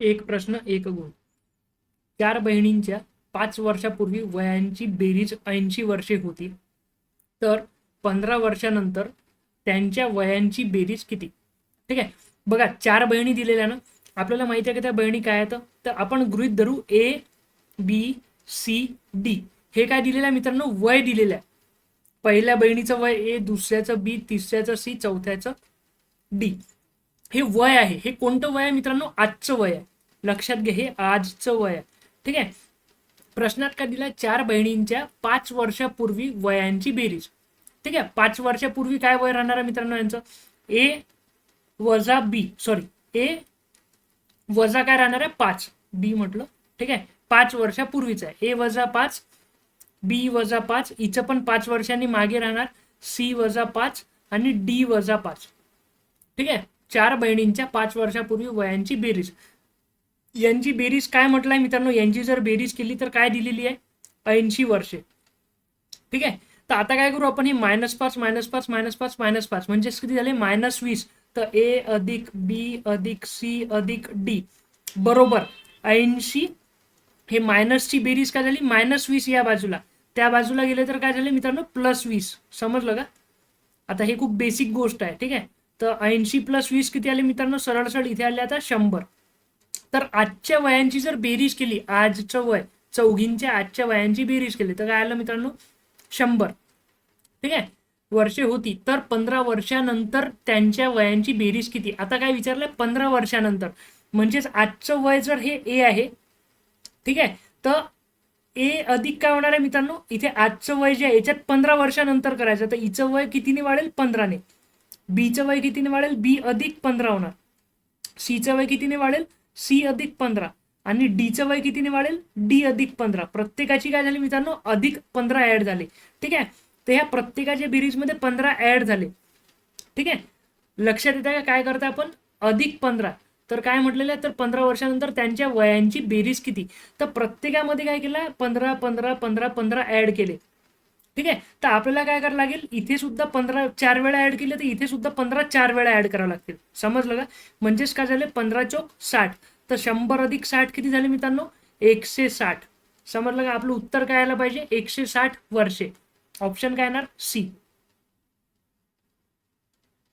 एक प्रश्न एक गुण. चार बहिणींच्या पाच वर्षापूर्वी वयांची बेरीज ऐंशी वर्षे होती. तर पंधरा वर्षानंतर त्यांच्या वयांची बेरीज किती? ठीक आहे? बघा चार बहिणी दिलेल्या ना आपल्याला माहिती आहे का त्या बहिणी काय आहेत? तर आपण गृहित धरू ए बी सी डी हे काय दिलेलं आहे मित्रांनो? वय दिलेलं आहे. पहिल्या बहिणीचं वय ए दुसऱ्याचं बी तिसऱ्याचं सी चौथ्याचं डी हे वय आहे. हे कोणतं वय आहे मित्रांनो? आजचं वय आहे. लक्षात घे हे आजचं वय आहे. ठीक आहे? प्रश्नात काय दिला चार बहिणींच्या पाच वर्षापूर्वी वयांची बेरीज. ठीक आहे? पाच वर्षापूर्वी काय वय राहणार आहे मित्रांनो यांचं? ए वजा बी सॉरी ए वजा काय राहणार आहे? पाच. बी म्हटलं. ठीक आहे? पाच वर्षापूर्वीच आहे. ए वजा पाच बी वजा पाच हिचं पण पाच वर्षांनी मागे राहणार. सी वजा पाच आणि डी वजा पाच. ठीक आहे? चार बहिणींच्या पाच वर्षापूर्वी वयांची बेरीज. यांची बेरीज काय म्हटलंय मित्रांनो? यांची जर बेरीज केली तर काय दिलेली आहे? ऐंशी वर्षे. ठीक आहे? तर आता काय करू आपण हे? मायनस पाच मायनस पाच मायनस पाच मायनस पाच. म्हणजेच किती झाले? मायनस वीस. तर ए अधिक बी अधिक सी अधिक डी बरोबर. ऐंशी. हे मायनसची बेरीज काय झाली? मायनस वीस या बाजूला. त्या बाजूला गेले तर काय झाले मित्रांनो? प्लस वीस. समजलं का? आता हे खूप बेसिक गोष्ट आहे. ठीक आहे? तर ऐंशी प्लस वीस किती आले मित्रांनो? सरळ सरळ इथे आले आता शंभर. तर आजच्या वयांची जर बेरीज केली आजचं वय चौघींच्या आजच्या वयांची बेरीज केली तर काय आलं मित्रांनो? शंभर. ठीक आहे? वर्षे होती तर पंधरा वर्षानंतर त्यांच्या वयांची बेरीज किती? आता काय विचारलंय? पंधरा वर्षानंतर. म्हणजेच आजचं वय जर हे ए आहे ठीक आहे? तर ए अधिक काय होणार आहे मित्रांनो? इथे आजचं वय जे आहे याच्यात पंधरा वर्षानंतर करायचं. तर हिचं वय कितीने वाढेल? पंधराने. बीचं वय कितीने वाढेल? बी अधिक पंधरा होणार. सीचं वय कितीने वाढेल? सी अधिक पंधरा. आणि डीचं वय कितीने वाढेल? डी अधिक पंधरा. प्रत्येकाची काय झाली मित्रांनो? अधिक पंधरा ऍड झाले. ठीक आहे? तर ह्या प्रत्येकाच्या बेरीजमध्ये पंधरा ऍड झाले. ठीक आहे? लक्षात येतं का? काय करता आपण? अधिक पंधरा. तर काय म्हटलेलं आहे? तर पंधरा वर्षानंतर त्यांच्या वयांची बेरीज किती? तर प्रत्येकामध्ये काय केलं? पंधरा पंधरा पंधरा पंधरा ऍड केले. ठीक आहे? तर आपल्याला काय करावं लागेल? इथे सुद्धा पंधरा चार वेळा ऍड केले तर इथे सुद्धा पंधरा चार वेळा ऍड करावं लागतील. समजलं का? म्हणजेच काय झाले? पंधरा चौक साठ. तर शंभर अधिक साठ किती झाले मित्रांनो? एकशे साठ. समजलं का? आपलं उत्तर काय आलं पाहिजे? एकशे साठ वर्षे. ऑप्शन काय येणार? सी